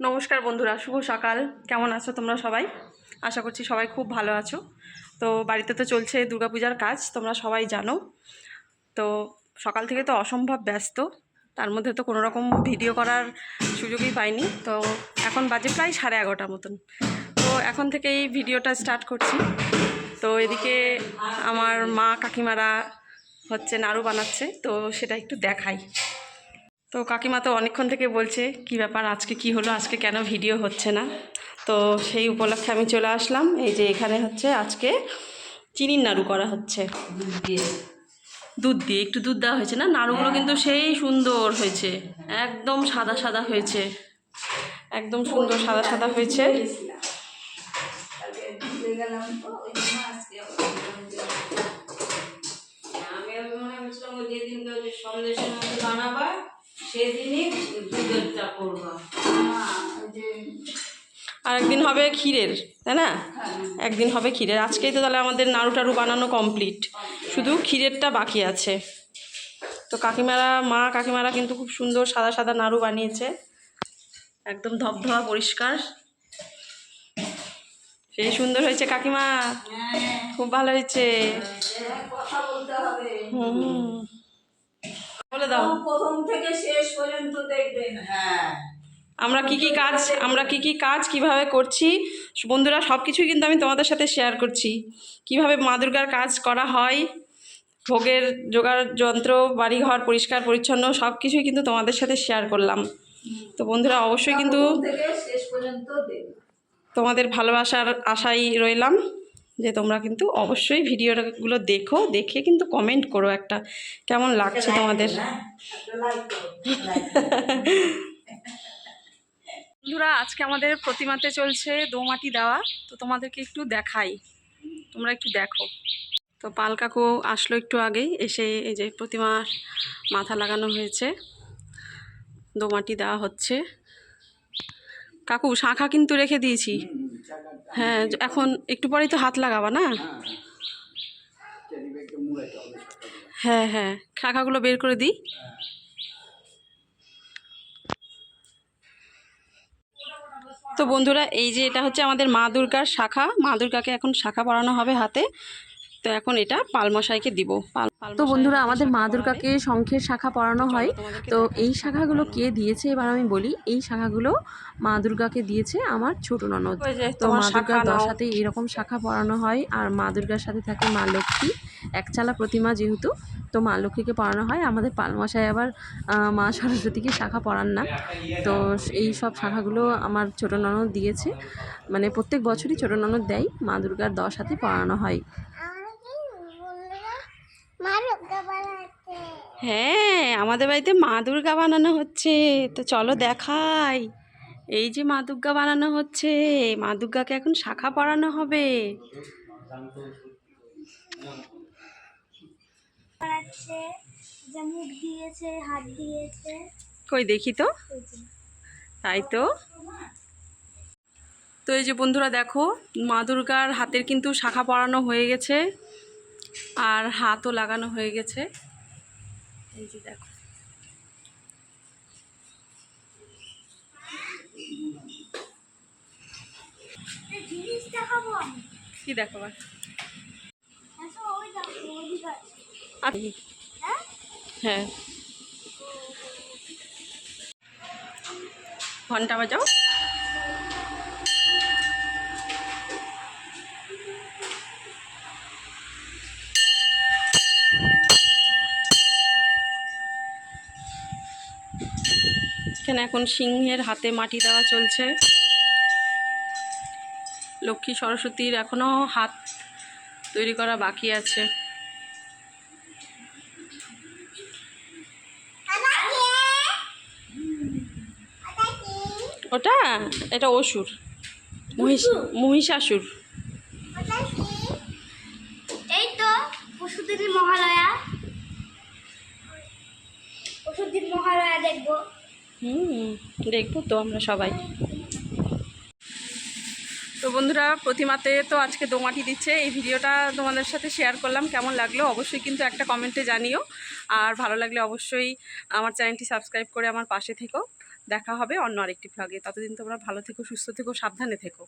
নমস্কার বন্ধুরা, শুভ সকাল। কেমন আছো তোমরা সবাই? আশা করছি সবাই খুব ভালো আছো। তো বাড়িতে তো চলছে দুর্গাপূজার কাজ, তোমরা সবাই জানো। তো সকাল থেকে তো অসম্ভব ব্যস্ত, তার মধ্যে তো কোনো রকম ভিডিও করার সুযোগই পাইনি। তো এখন বাজে প্রায় সাড়ে এগারোটার মতন। তো এখন থেকেই ভিডিওটা স্টার্ট করছি। তো এদিকে আমার মা কাকিমারা হচ্ছে নাড়ু বানাচ্ছে, তো সেটা একটু দেখাই। তো কাকিমা তো অনেকক্ষণ থেকে বলছে, কি ব্যাপার? আজকে কি হলো? আজকে কেন ভিডিও হচ্ছে না? তো সেই উপলক্ষে আমি চলে আসলাম। এই যে এখানে হচ্ছে আজকে চিনির নাড়ু করা হচ্ছে। দুধ দিয়ে। একটু দুধ দেওয়া হয়েছে না? নাড়ুগুলো কিন্তু সেই সুন্দর হয়েছে। একদম সাদা সাদা হয়েছে। একদম সুন্দর সাদা সাদা হয়েছে। আমি মনে করছিলাম ওই যেদিন সন্দেশের মধ্যে বানাবা সেদিনই দুধেরটা করবা। আর একদিন হবে ক্ষীরের তাই না? একদিন হবে ক্ষীরের। আজকেই তো তাহলে আমাদের নাড়ু টাড়ু বানানো কমপ্লিট শুধু ক্ষীরেরটা বাকি আছে। তো কাকিমারা মা কাকিমারা কিন্তু খুব সুন্দর সাদা সাদা নাড়ু বানিয়েছে। একদম ধবধবা পরিষ্কার। সেই সুন্দর হয়েছে কাকিমা। খুব ভালো হয়েছে। কথা হুম বলে দাও প্রথম থেকে শেষ পর্যন্ত দেখবেন হ্যাঁ। আমরা কি কি কাজ আমরা কি কি কাজ কীভাবে করছি বন্ধুরা সব কিছুই কিন্তু আমি তোমাদের সাথে শেয়ার করছি। কীভাবে মা দুর্গার কাজ করা হয় ভোগের জোগাড় যন্ত্র বাড়িঘর পরিষ্কার পরিচ্ছন্ন সব কিছুই কিন্তু তোমাদের সাথে শেয়ার করলাম। তো বন্ধুরা অবশ্যই কিন্তু তোমাদের ভালোবাসার আশাই রইলাম। যে তোমরা কিন্তু অবশ্যই ভিডিওগুলো দেখো দেখে কিন্তু কমেন্ট করো একটা। কেমন লাগছে তোমাদের? বন্ধুরা আজকে আমাদের প্রতিমাতে চলছে দোমাটি দেওয়া। তো তোমাদেরকে একটু দেখাই। তোমরা একটু দেখো। তো পাল কাকু আসলো একটু আগেই এসে এই যে প্রতিমার মাথা লাগানো হয়েছে। দোমাটি দেওয়া হচ্ছে। কাকু শাঁখা কিন্তু রেখে দিয়েছি। হ্যাঁ এখন একটু পরেই তো হাত লাগাবা না? হ্যাঁ হ্যাঁ শাখাগুলো বের করে দিই। তো বন্ধুরা, এই যে এটা হচ্ছে আমাদের মা দুর্গার শাখা। মা দুর্গাকে এখন শাখা পড়ানো হবে হাতে। তো এখন এটা পালমশাইকে দিব। তো বন্ধুরা আমাদের মা দুর্গাকে শঙ্খের শাখা পরানো হয়। তো এই শাখাগুলো কে দিয়েছে? এবার আমি বলি এই শাখাগুলো মা দুর্গাকে দিয়েছে আমার ছোট ননদ। তো মা দুর্গার দশাতে এরকম শাখা পরানো হয় আর মা দুর্গার সাথে থাকে মা লক্ষ্মী। একচালা প্রতিমা যেহেতু তো মা লক্ষ্মীকে পড়ানো হয়। আমাদের পালমশাই আবার মা সরস্বতীকে শাখা পড়ান না। তো এই সব শাখাগুলো আমার ছোট ননদ দিয়েছে। মানে প্রত্যেক বছরই ছোট ননদ দেয় মা দুর্গার দশ হাতে পড়ানো হয়। হ্যাঁ আমাদের বাড়িতে মা দুর্গা বানানো হচ্ছে। তো চলো দেখাই। এই যে মা দুর্গা বানানো হচ্ছে। মা দুর্গাকে এখন শাখা পরানো হবে। কই দেখি তো। তাই তো। তো এই যে বন্ধুরা দেখো মা দুর্গার হাতের কিন্তু শাখা পরানো হয়ে গেছে। আর হাতও লাগানো হয়ে গেছে। এই যে দেখো। কি দেখো আচ্ছা, হ্যাঁ? হ্যাঁ। ঘণ্টা বাজাও। এখানে এখন সিংহের হাতে মাটি দেওয়া চলছে। লক্ষ্মী সরস্বতীর এখনও হাত তৈরি করা বাকি আছে। ওটা? এটা অসুর। মহিষ মহিষাসুর। এই তো মহালয়া পশুদিন মহালয়া দেখব হুম, দেখব তো আমরা সবাই। তো বন্ধুরা, প্রতিমাতে তো আজকে দোমাটি দিচ্ছে। এই ভিডিওটা তোমাদের সাথে শেয়ার করলাম। কেমন লাগল অবশ্যই কিন্তু একটা কমেন্টে জানিও। আর ভালো লাগলে অবশ্যই আমার চ্যানেলটি সাবস্ক্রাইব করে আমার পাশে থেকো। দেখা হবে অন্য আরেকটি ভ্লগে ততদিন তোমরা ভালো থেকো, সুস্থ থেকো, সাবধানে থেকো।